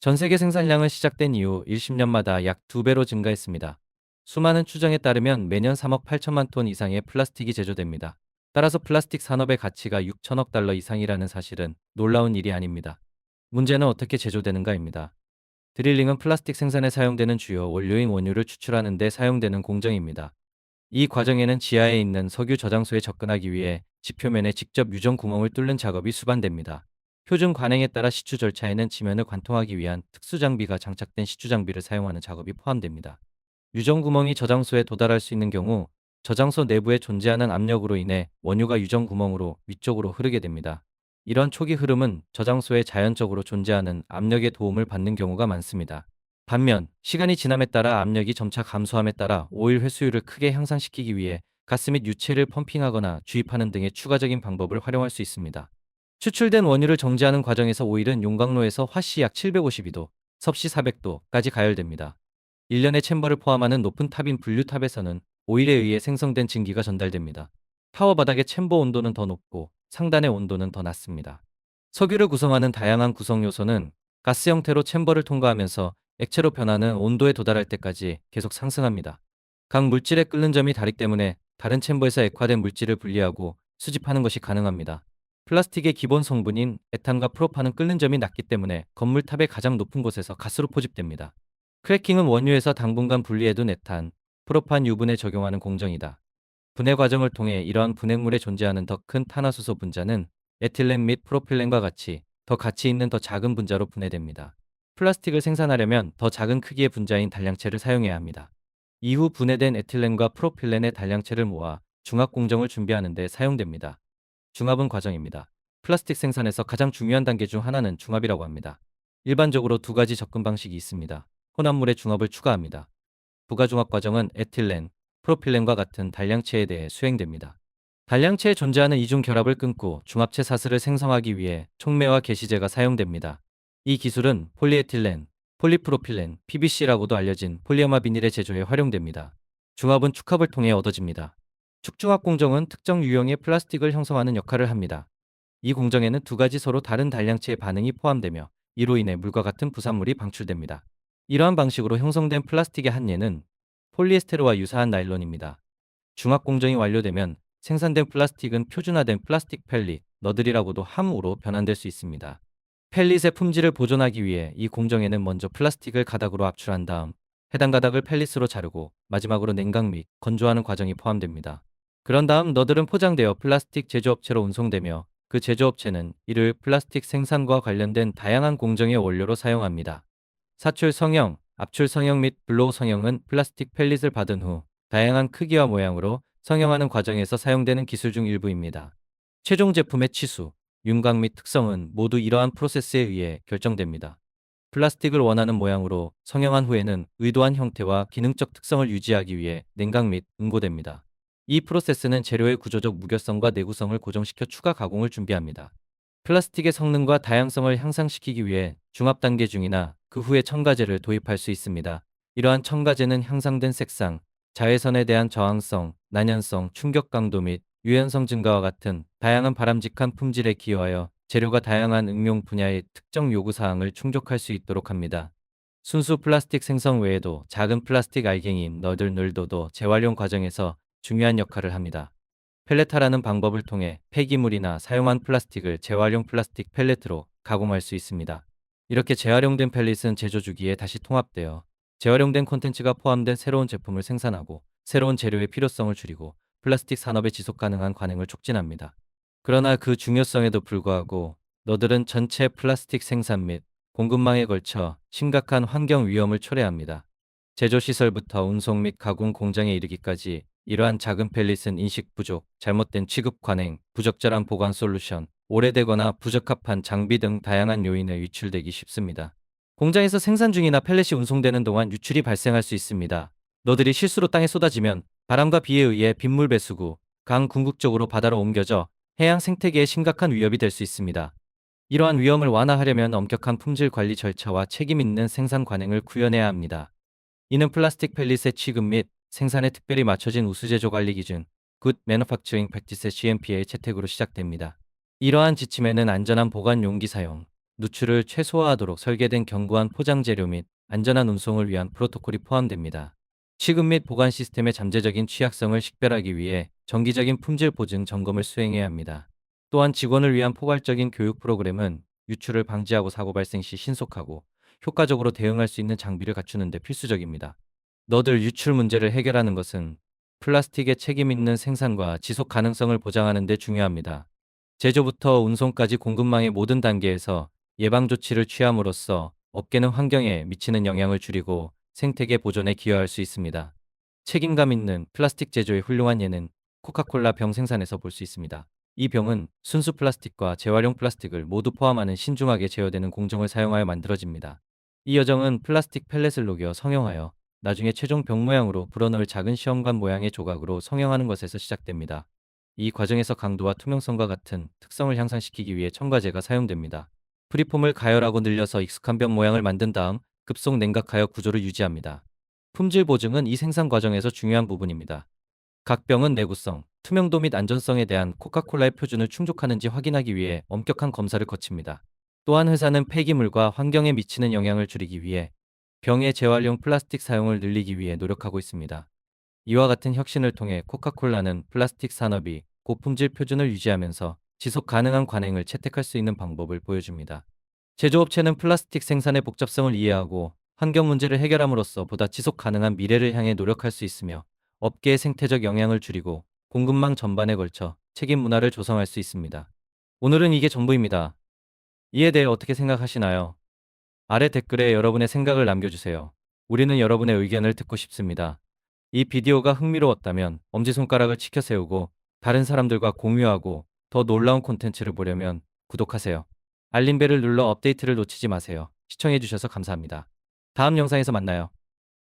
전 세계 생산량은 시작된 이후 10년마다 약 2배로 증가했습니다. 수많은 추정에 따르면 매년 3억 8천만 톤 이상의 플라스틱이 제조됩니다. 따라서 플라스틱 산업의 가치가 6천억 달러 이상이라는 사실은 놀라운 일이 아닙니다. 문제는 어떻게 제조되는가입니다. 드릴링은 플라스틱 생산에 사용되는 주요 원료인 원유를 추출하는 데 사용되는 공정입니다. 이 과정에는 지하에 있는 석유 저장소에 접근하기 위해 지표면에 직접 유정 구멍을 뚫는 작업이 수반됩니다. 표준 관행에 따라 시추 절차에는 지면을 관통하기 위한 특수 장비가 장착된 시추 장비를 사용하는 작업이 포함됩니다. 유정 구멍이 저장소에 도달할 수 있는 경우 저장소 내부에 존재하는 압력으로 인해 원유가 유정 구멍으로 위쪽으로 흐르게 됩니다. 이런 초기 흐름은 저장소에 자연적으로 존재하는 압력의 도움을 받는 경우가 많습니다. 반면 시간이 지남에 따라 압력이 점차 감소함에 따라 오일 회수율을 크게 향상시키기 위해 가스 및 유체를 펌핑하거나 주입하는 등의 추가적인 방법을 활용할 수 있습니다. 추출된 원유를 정지하는 과정에서 오일은 용광로에서 화씨 약 752도, 섭씨 400도까지 가열됩니다. 일련의 챔버를 포함하는 높은 탑인 분류탑에서는 오일에 의해 생성된 증기가 전달됩니다. 타워 바닥의 챔버 온도는 더 높고 상단의 온도는 더 낮습니다. 석유를 구성하는 다양한 구성 요소는 가스 형태로 챔버를 통과하면서 액체로 변하는 온도에 도달할 때까지 계속 상승합니다. 각 물질의 끓는 점이 다르기 때문에 다른 챔버에서 액화된 물질을 분리하고 수집하는 것이 가능합니다. 플라스틱의 기본 성분인 에탄과 프로판은 끓는 점이 낮기 때문에 건물 탑의 가장 높은 곳에서 가스로 포집됩니다. 크래킹은 원유에서 당분간 분리해둔 에탄, 프로판 유분에 적용하는 공정이다. 분해 과정을 통해 이러한 분해물에 존재하는 더 큰 탄화수소 분자는 에틸렌 및 프로필렌과 같이 더 가치 있는 더 작은 분자로 분해됩니다. 플라스틱을 생산하려면 더 작은 크기의 분자인 단량체를 사용해야 합니다. 이후 분해된 에틸렌과 프로필렌의 단량체를 모아 중합 공정을 준비하는 데 사용됩니다. 중합은 과정입니다. 플라스틱 생산에서 가장 중요한 단계 중 하나는 중합이라고 합니다. 일반적으로 두 가지 접근 방식이 있습니다. 혼합물에 중합을 추가합니다. 부가 중합 과정은 에틸렌, 프로필렌과 같은 단량체에 대해 수행됩니다. 단량체에 존재하는 이중 결합을 끊고 중합체 사슬을 생성하기 위해 촉매와 게시제가 사용됩니다. 이 기술은 폴리에틸렌, 폴리프로필렌, PBC라고도 알려진 폴리어마 비닐의 제조에 활용됩니다. 중합은 축합을 통해 얻어집니다. 축중합 공정은 특정 유형의 플라스틱을 형성하는 역할을 합니다. 이 공정에는 두 가지 서로 다른 단량체의 반응이 포함되며 이로 인해 물과 같은 부산물이 방출됩니다. 이러한 방식으로 형성된 플라스틱의 한 예는 폴리에스테르와 유사한 나일론입니다. 중합 공정이 완료되면 생산된 플라스틱은 표준화된 플라스틱 펠릿, 너들이라고도 함으로 변환될 수 있습니다. 펠릿의 품질을 보존하기 위해 이 공정에는 먼저 플라스틱을 가닥으로 압출한 다음 해당 가닥을 펠릿으로 자르고 마지막으로 냉각 및 건조하는 과정이 포함됩니다. 그런 다음 너들은 포장되어 플라스틱 제조업체로 운송되며 그 제조업체는 이를 플라스틱 생산과 관련된 다양한 공정의 원료로 사용합니다. 사출 성형, 압출 성형 및 블로우 성형은 플라스틱 펠릿을 받은 후 다양한 크기와 모양으로 성형하는 과정에서 사용되는 기술 중 일부입니다. 최종 제품의 치수, 윤곽 및 특성은 모두 이러한 프로세스에 의해 결정됩니다. 플라스틱을 원하는 모양으로 성형한 후에는 의도한 형태와 기능적 특성을 유지하기 위해 냉각 및 응고됩니다. 이 프로세스는 재료의 구조적 무결성과 내구성을 고정시켜 추가 가공을 준비합니다. 플라스틱의 성능과 다양성을 향상시키기 위해 중합 단계 중이나 그 후에 첨가제를 도입할 수 있습니다. 이러한 첨가제는 향상된 색상, 자외선에 대한 저항성, 난연성, 충격 강도 및 유연성 증가와 같은 다양한 바람직한 품질에 기여하여 재료가 다양한 응용 분야의 특정 요구 사항을 충족할 수 있도록 합니다. 순수 플라스틱 생성 외에도 작은 플라스틱 알갱이인 너들늘도도 재활용 과정에서 중요한 역할을 합니다. 펠레타라는 방법을 통해 폐기물이나 사용한 플라스틱을 재활용 플라스틱 펠레트로 가공할 수 있습니다. 이렇게 재활용된 펠릿은 제조 주기에 다시 통합되어 재활용된 콘텐츠가 포함된 새로운 제품을 생산하고 새로운 재료의 필요성을 줄이고 플라스틱 산업의 지속 가능한 관행을 촉진합니다. 그러나 그 중요성에도 불구하고 너들은 전체 플라스틱 생산 및 공급망에 걸쳐 심각한 환경 위험을 초래합니다. 제조 시설부터 운송 및 가공 공장에 이르기까지 이러한 작은 펠릿은 인식 부족, 잘못된 취급 관행, 부적절한 보관 솔루션, 오래되거나 부적합한 장비 등 다양한 요인에 유출되기 쉽습니다. 공장에서 생산 중이나 펠렛이 운송되는 동안 유출이 발생할 수 있습니다. 너들이 실수로 땅에 쏟아지면 바람과 비에 의해 빗물 배수구, 강 궁극적으로 바다로 옮겨져 해양 생태계에 심각한 위협이 될 수 있습니다. 이러한 위험을 완화하려면 엄격한 품질 관리 절차와 책임 있는 생산 관행을 구현해야 합니다. 이는 플라스틱 펠릿의 취급 및 생산에 특별히 맞춰진 우수제조 관리 기준, Good Manufacturing Practice GMP의 채택으로 시작됩니다. 이러한 지침에는 안전한 보관 용기 사용, 누출을 최소화하도록 설계된 견고한 포장 재료 및 안전한 운송을 위한 프로토콜이 포함됩니다. 취급 및 보관 시스템의 잠재적인 취약성을 식별하기 위해 정기적인 품질 보증 점검을 수행해야 합니다. 또한 직원을 위한 포괄적인 교육 프로그램은 유출을 방지하고 사고 발생 시 신속하고 효과적으로 대응할 수 있는 장비를 갖추는 데 필수적입니다. 너들 유출 문제를 해결하는 것은 플라스틱의 책임 있는 생산과 지속 가능성을 보장하는 데 중요합니다. 제조부터 운송까지 공급망의 모든 단계에서 예방 조치를 취함으로써 업계는 환경에 미치는 영향을 줄이고 생태계 보존에 기여할 수 있습니다. 책임감 있는 플라스틱 제조의 훌륭한 예는 코카콜라 병 생산에서 볼 수 있습니다. 이 병은 순수 플라스틱과 재활용 플라스틱을 모두 포함하는 신중하게 제어되는 공정을 사용하여 만들어집니다. 이 여정은 플라스틱 펠렛을 녹여 성형하여 나중에 최종 병 모양으로 불어넣을 작은 시험관 모양의 조각으로 성형하는 것에서 시작됩니다. 이 과정에서 강도와 투명성과 같은 특성을 향상시키기 위해 첨가제가 사용됩니다. 프리폼을 가열하고 늘려서 익숙한 병 모양을 만든 다음 급속 냉각하여 구조를 유지합니다. 품질 보증은 이 생산 과정에서 중요한 부분입니다. 각 병은 내구성, 투명도 및 안전성에 대한 코카콜라의 표준을 충족하는지 확인하기 위해 엄격한 검사를 거칩니다. 또한 회사는 폐기물과 환경에 미치는 영향을 줄이기 위해 병의 재활용 플라스틱 사용을 늘리기 위해 노력하고 있습니다. 이와 같은 혁신을 통해 코카콜라는 플라스틱 산업이 고품질 표준을 유지하면서 지속 가능한 관행을 채택할 수 있는 방법을 보여줍니다. 제조업체는 플라스틱 생산의 복잡성을 이해하고 환경 문제를 해결함으로써 보다 지속 가능한 미래를 향해 노력할 수 있으며 업계의 생태적 영향을 줄이고 공급망 전반에 걸쳐 책임 문화를 조성할 수 있습니다. 오늘은 이게 전부입니다. 이에 대해 어떻게 생각하시나요? 아래 댓글에 여러분의 생각을 남겨주세요. 우리는 여러분의 의견을 듣고 싶습니다. 이 비디오가 흥미로웠다면 엄지손가락을 치켜 세우고 다른 사람들과 공유하고 더 놀라운 콘텐츠를 보려면 구독하세요. 알림벨을 눌러 업데이트를 놓치지 마세요. 시청해주셔서 감사합니다. 다음 영상에서 만나요.